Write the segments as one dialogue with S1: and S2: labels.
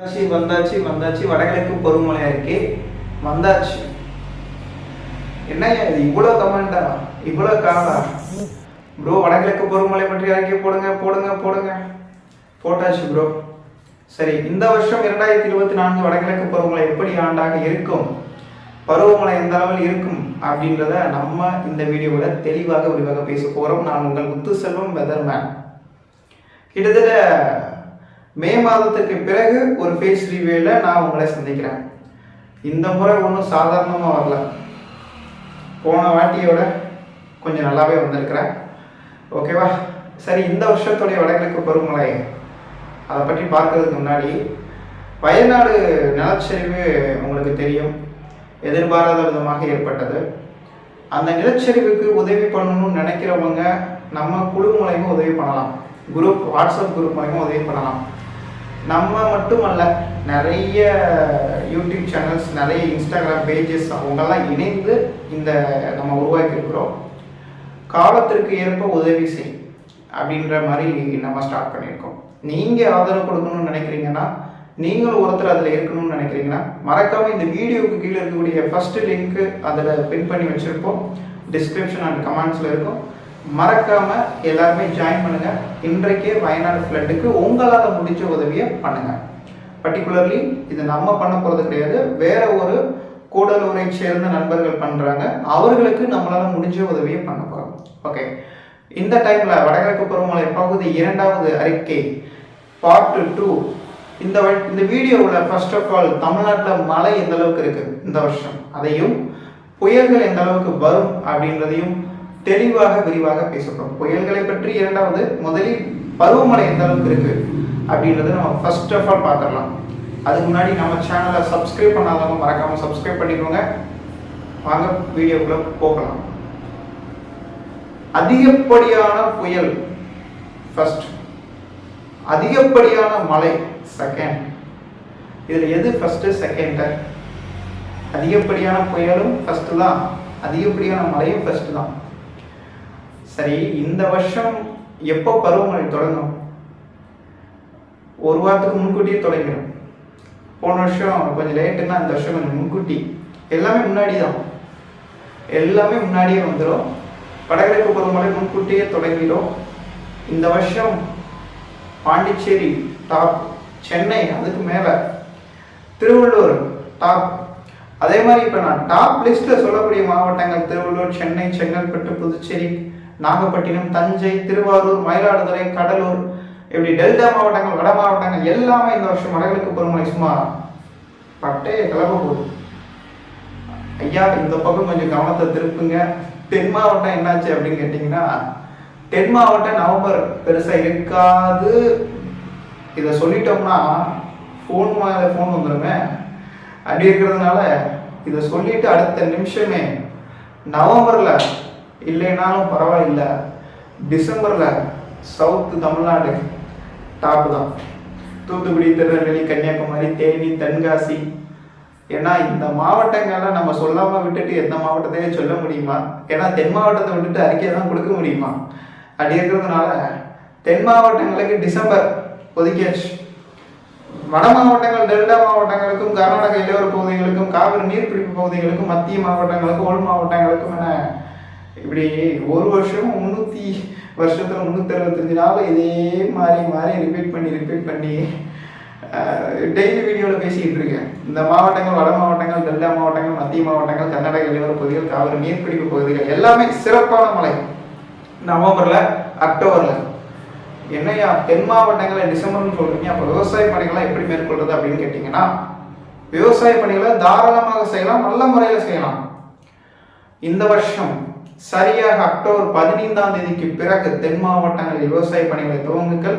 S1: வந்தாச்சு வந்தாச்சு வந்தாச்சு. வடகிழக்கு பருவமழையா இருக்கு வந்தாச்சு. என்னய்யா இது? இவ்வளோ கமெண்டா? இவ்வளோ காலா? ப்ரோ வடகிழக்கு பருவமழை பற்றி அறிக்கை போடுங்க போடுங்க போடுங்க. போட்டாச்சு ப்ரோ. சரி இந்த வருஷம் இரண்டாயிரத்தி இருபத்தி நான்கு வடகிழக்கு பருவமழை எப்படி ஆண்டாக இருக்கும்? பருவமழை எந்த அளவில் இருக்கும் அப்படின்றத நம்ம இந்த வீடியோவில் தெளிவாக விரிவாக பேச போகிறோம் நான் உங்கள் முத்து செல்வம் வெதர்மேன் கிட்டத்தட்ட மே மாதத்துக்கு பிறகு ஒரு ஃபேஸ் ரிவியூவில் நான் உங்களை சந்திக்கிறேன். இந்த முறை ஒன்றும் சாதாரணமாக வரல. போன வாட்டியோட கொஞ்சம் நல்லாவே வந்திருக்கிறேன். ஓகேவா சரி இந்த வருஷத்துடைய வடகிழக்கு பருவமழை. அதை பற்றி பார்க்கறதுக்கு முன்னாடி வயநாடு நிலச்சரிவு உங்களுக்கு தெரியும். எதிர்பாராத விதமாக ஏற்பட்டது. அந்த நிலச்சரிவுக்கு உதவி பண்ணணும்னு நினைக்கிறவங்க நம்ம குழு மூலயமா உதவி பண்ணலாம். குரூப் வாட்ஸ்அப் குரூப் மூலயமா உதவி பண்ணலாம். நம்ம மட்டுமல்ல நிறைய யூடியூப் சேனல்ஸ் நிறைய இன்ஸ்டாகிராம் பேஜஸ் அவங்கெல்லாம் இணைந்து இந்த நம்ம உருவாக்கியிருக்கிறோம். காலத்திற்கு ஏற்ப உதவி செய் அப்படின்ற மாதிரி நம்ம ஸ்டார்ட் பண்ணியிருக்கோம். நீங்கள் ஆதரவு கொடுக்கணும்னு நினைக்கிறீங்கன்னா நீங்களும் ஒருத்தர் அதில் இருக்கணும்னு நினைக்கிறீங்கன்னா மறக்காம இந்த வீடியோவுக்கு கீழே இருக்கக்கூடிய ஃபஸ்ட்டு லிங்க் அதில் பின் பண்ணி வச்சுருப்போம். டிஸ்கிரிப்ஷன் அண்ட் கமெண்ட்ஸில் இருக்கும். மறக்காம எல்லாருமே ஜாயின் பண்ணுங்க. இன்றைக்கே வயநாடு ஃப்ளட்டுக்கு உங்களால் முடிஞ்ச உதவியை பண்ணுங்க. பர்டிகுலர்லி இது நம்ம பண்ண போகிறது கிடையாது. வேற ஒரு கூடலூரை சேர்ந்த நண்பர்கள் பண்ணுறாங்க அவர்களுக்கு நம்மளால் முடிஞ்ச உதவியை பண்ண போகிறோம் ஓகே இந்த டைமில் வடகிழக்கு பருவமழை பகுதி இரண்டாவது அறிக்கை பார்ட் டூ இந்த இந்த வீடியோவில் ஃபர்ஸ்ட் ஆஃப் ஆல் தமிழ்நாட்டில் மழை எந்த அளவுக்கு இருக்குது இந்த வருஷம். அதையும் புயல்கள் எந்த அளவுக்கு வரும் அப்படின்றதையும் தெளிவாக விரிவாக பேசப்படும். புயல்களை பற்றி இரண்டாவது முதலில் பருவமழை எந்த அளவுக்கு இருக்கு அப்படின்றத நம்ம ஃபர்ஸ்ட் ஆஃப் ஆல் பார்த்துடலாம். அதுக்கு முன்னாடி நம்ம சேனலை சப்ஸ்கிரைப் பண்ணாதவங்க மறக்காம சப்ஸ்கிரைப் பண்ணிக்கோங்க. வாங்க வீடியோக்குள்ள போகலாம். அதிகப்படியான புயல் ஃபர்ஸ்ட் அதிகப்படியான மழை செகண்ட் இதில் எது ஃபஸ்ட்டு செகண்ட் அதிகப்படியான புயலும் ஃபஸ்ட்டு தான். அதிகப்படியான மழையும் ஃபஸ்ட்டு தான். சரி இந்த வருஷம் எப்போ பருவமழை தொடங்கும் ஒரு வாரத்துக்கு முன்கூட்டியே தொடங்கிடும் போன வருஷம் கொஞ்சம் லேட்டுன்னா இந்த வருஷம் கொஞ்சம் முன்கூட்டி. எல்லாமே முன்னாடி தான் எல்லாமே முன்னாடியே வந்துடும் வடகிழக்கு பருவமழை முன்கூட்டியே தொடங்கிடும் இந்த வருஷம் பாண்டிச்சேரி டாப் சென்னை அதுக்கு மேலே. திருவள்ளூர் டாப் அதே மாதிரி இப்போ நான் டாப் லிஸ்ட்டில் சொல்லக்கூடிய மாவட்டங்கள் திருவள்ளூர் சென்னை செங்கல்பட்டு புதுச்சேரி நாகப்பட்டினம் தஞ்சை திருவாரூர் மயிலாடுதுறை கடலூர் இப்படி டெல்டா மாவட்டங்கள் வட மாவட்டங்கள் எல்லாமே இந்த வருஷம் வடகிழக்கு பருவமழை சும்மா பட்டையை கிளம்ப போகுது. ஐயா இந்த பக்கம் கொஞ்சம் கவனத்தை திருப்புங்க. தென் மாவட்டம் என்னாச்சு அப்படின்னு கேட்டிங்கன்னா தென் மாவட்டம் நவம்பர் பெருசாக இருக்காது. இதை சொல்லிட்டோம்னா ஃபோன் மேலே ஃபோன் வந்துடுமே அப்படி இருக்கிறதுனால இதை சொல்லிட்டு அடுத்த நிமிஷமே நவம்பரில் இல்லைனாலும் பரவாயில்ல. டிசம்பரில் சவுத்து தமிழ்நாடு டாப் தான். தூத்துக்குடி திருநெல்வேலி கன்னியாகுமரி தேனி தென்காசி. ஏன்னா இந்த மாவட்டங்கள்லாம் நம்ம சொல்லாமல் விட்டுட்டு எந்த மாவட்டத்தையும் சொல்ல முடியுமா? ஏன்னா தென் மாவட்டத்தை விட்டுட்டு அறிக்கை தான் கொடுக்க முடியுமா? அப்படி இருக்கிறதுனால தென் மாவட்டங்களுக்கு டிசம்பர் ஒதுக்கியாச்சு. வட மாவட்டங்கள் டெல்டா மாவட்டங்களுக்கும் கர்நாடக இளையோர் பகுதிகளுக்கும் காவிரி நீர்பிடிப்பு பகுதிகளுக்கும் மத்திய மாவட்டங்களுக்கும் உள் மாவட்டங்களுக்கும் என இப்படி ஒரு வருஷம் முந்நூற்றி வருஷத்தில் முந்நூற்றி அறுபத்தஞ்சு நாள் இதே மாதிரி மாதிரி ரிப்பீட் பண்ணி ரிப்பீட் பண்ணி டெய்லி வீடியோவில் பேசிக்கிட்டு இருக்கேன். இந்த மாவட்டங்கள் வட மாவட்டங்கள் டெல்டா மாவட்டங்கள் மத்திய மாவட்டங்கள் கர்நாடக எல்லையோர பகுதிகள் காவிரி நீர்பிடிப்பு பகுதிகள் எல்லாமே சிறப்பான மழை. நவம்பரில் அக்டோபரில். என்னையா தென் மாவட்டங்களில் டிசம்பர்னு சொல்கிறீங்க அப்போ விவசாய பணிகள்லாம் எப்படி மேற்கொள்றது அப்படின்னு கேட்டிங்கன்னா விவசாய பணிகளை தாராளமாக செய்யலாம் நல்ல முறையில் செய்யலாம். இந்த வருஷம் சரியாக அக்டோபர் பதினைந்தாம் தேதிக்கு பிறகு தென் மாவட்டங்களில் விவசாய பணிகளை துவங்குங்கள்.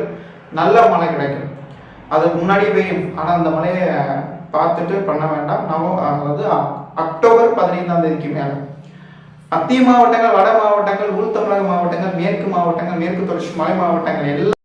S1: நல்ல மழை கிடைக்கும். அதுக்கு முன்னாடி பெய்யும் ஆனால் அந்த மழையை பார்த்துட்டு பண்ண வேண்டாம். நவ அதாவது அக்டோபர் பதினைந்தாம் தேதிக்கு மேலே. மத்திய மாவட்டங்கள் வட மாவட்டங்கள் உள் தமிழக மாவட்டங்கள் மேற்கு மாவட்டங்கள் மேற்கு தொடர்ச்சி மலை மாவட்டங்கள் எல்லாம்